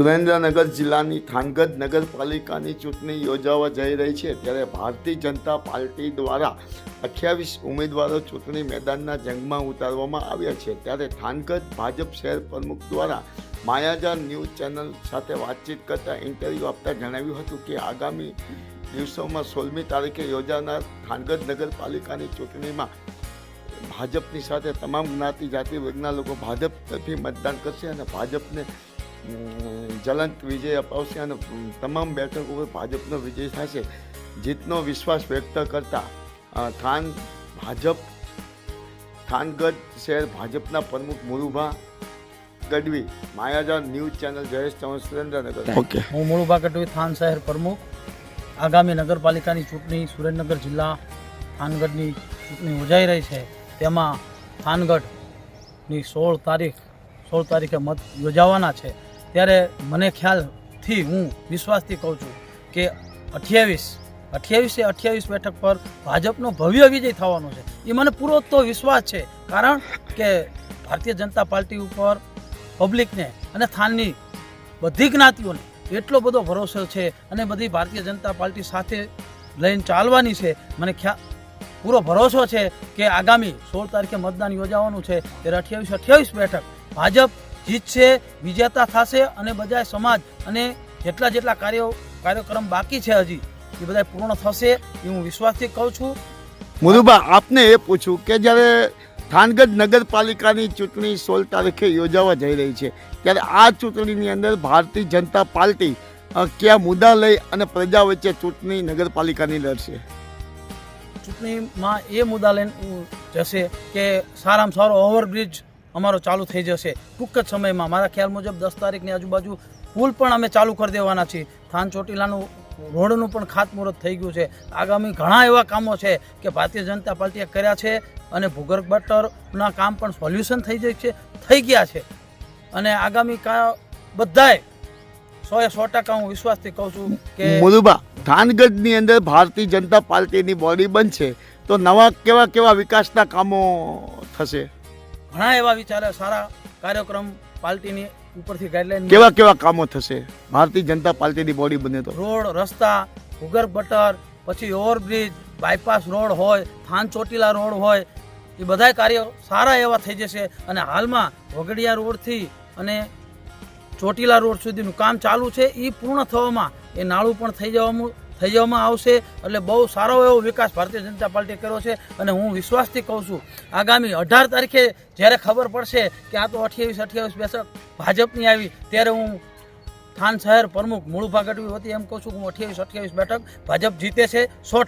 સુરેન્દ્રનગર જિલ્લાની થાનગઢ નગરપાલિકાની ચૂંટણી યોજાવા જઈ રહી છે. ત્યારે ભારતીય જનતા પાર્ટી દ્વારા અઠ્યાવીસ ઉમેદવારો ચૂંટણી મેદાનના જંગમાં ઉતારવામાં આવ્યા છે. ત્યારે થાનગઢ ભાજપ શહેર પ્રમુખ દ્વારા માયાજાર ન્યૂઝ ચેનલ સાથે વાતચીત કરતા ઇન્ટરવ્યૂ આપતા જણાવ્યું હતું કે, આગામી દિવસોમાં સોળમી તારીખે યોજાનાર થાનગઢ નગરપાલિકાની ચૂંટણીમાં ભાજપની સાથે તમામ જ્ઞાતિ જાતિ વર્ગના લોકો ભાજપ તરફી મતદાન કરશે અને ભાજપને અમ, જ્વલંત વિજય અપાવશે અને તમામ બેઠકો પર ભાજપનો વિજય થશે. જીતનો વિશ્વાસ વ્યક્ત કરતા થાન ભાજપ થાનગઢ શહેર ભાજપના પ્રમુખ Murubha Gadhvi Mayajar news channel Jayesh Chauhan Surendranagar. Okay. હું મૂળભા ગઢવી થાન શહેર પ્રમુખ. આગામી નગરપાલિકાની ચૂંટણી સુરેન્દ્રનગર જિલ્લા થાનગઢની ચૂંટણી યોજાઈ રહી છે. તેમાં થાનગઢની સોળ તારીખ સોળ તારીખે મત યોજાવાના છે. ત્યારે મને ખ્યાલથી હું વિશ્વાસથી કહું છું કે અઠ્યાવીસ, અઠ્યાવીસે અઠ્યાવીસ બેઠક પર ભાજપનો ભવ્ય વિજય થવાનો છે. એ મને પૂરો તો વિશ્વાસ છે. કારણ કે ભારતીય જનતા પાર્ટી ઉપર પબ્લિકને અને થાનની બધી જ્ઞાતિઓને એટલો બધો ભરોસો છે અને બધી ભારતીય જનતા પાર્ટી સાથે લઈને ચાલવાની છે. મને ખ્યાલ પૂરો ભરોસો છે કે આગામી સોળ તારીખે મતદાન યોજાવાનું છે. ત્યારે અઠ્યાવીસ અઠ્યાવીસ બેઠક ભાજપ જીતશે વિજેતા થશે અને બધા સમાજ અને જેટલા જેટલા કાર્યો કાર્યક્રમ બાકી છે હજી એ બધા પૂર્ણ થશે એ હું વિશ્વાસથી કહું છું. મુરુબા આપને એ પૂછું કે જ્યારે થાનગઢ નગરપાલિકાની ચૂંટણી સોળ તારીખે યોજાવા જઈ રહી છે ત્યારે આ ચૂંટણીની અંદર ભારતીય જનતા પાર્ટી કયા મુદ્દા લઈ અને પ્રજા વચ્ચે ચૂંટણી નગરપાલિકાની લડશે? ચૂંટણીમાં એ મુદ્દા લઈને જશે કે સારામાં સારો ઓવરબ્રિજ અમારો ચાલુ થઈ જશે. ટૂંક જ સમયમાં. મારા ખ્યાલ મુજબ દસ તારીખની આજુબાજુ પુલ પણ અમે ચાલુ કરી દેવાના છીએ. થાન ચોટીલાનું રોડનું પણ ખાતમુહૂર્ત થઈ ગયું છે. આગામી ઘણા એવા કામો છે કે ભારતીય જનતા પાર્ટીએ કર્યા છે અને ભૂગર્ભ ગટરના કામ પણ સોલ્યુશન થઈ જાય છે, થઈ ગયા છે. અને આગામી કા, બધાએ સો એ સો ટકા હું વિશ્વાસથી કહું છું કે મોદુબા થાનગઢની અંદર ભારતીય જનતા પાર્ટીની બોડી બનશે તો નવા કેવા કેવા વિકાસના કામો થશે? ઘણા એવા વિચારે સારા કાર્યક્રમ પાર્ટીની ઉપરથી ગાઈડલાઈન કેવા કેવા કામો થશે? ભારતીય જનતા પાર્ટીની બોડી બને તો. રોડ રસ્તા ભૂગર્ભ ગટર પછી ઓવરબ્રિજ બાયપાસ રોડ હોય થાન ચોટીલા રોડ હોય એ બધા કાર્યો સારા એવા થઈ જશે અને હાલમાં વગડિયા રોડથી અને ચોટીલા રોડ સુધીનું કામ ચાલુ છે એ પૂર્ણ થવામાં એ નાળું પણ થઈ જવામાં થઈ જવામાં આવશે એટલે બહુ સારો એવો વિકાસ ભારતીય જનતા પાર્ટીએ કર્યો છે અને હું વિશ્વાસથી કહું છું, આગામી અઢાર તારીખે જ્યારે ખબર પડશે કે આ તો અઠ્યાવીસ અઠ્યાવીસ બેસક ભાજપની આવી, ત્યારે હું થાન શહેર પ્રમુખ મૂળભા ગઢવી વતી એમ કહું છું હું અઠ્યાવીસ અઠ્યાવીસ બેઠક ભાજપ જીતે છે સો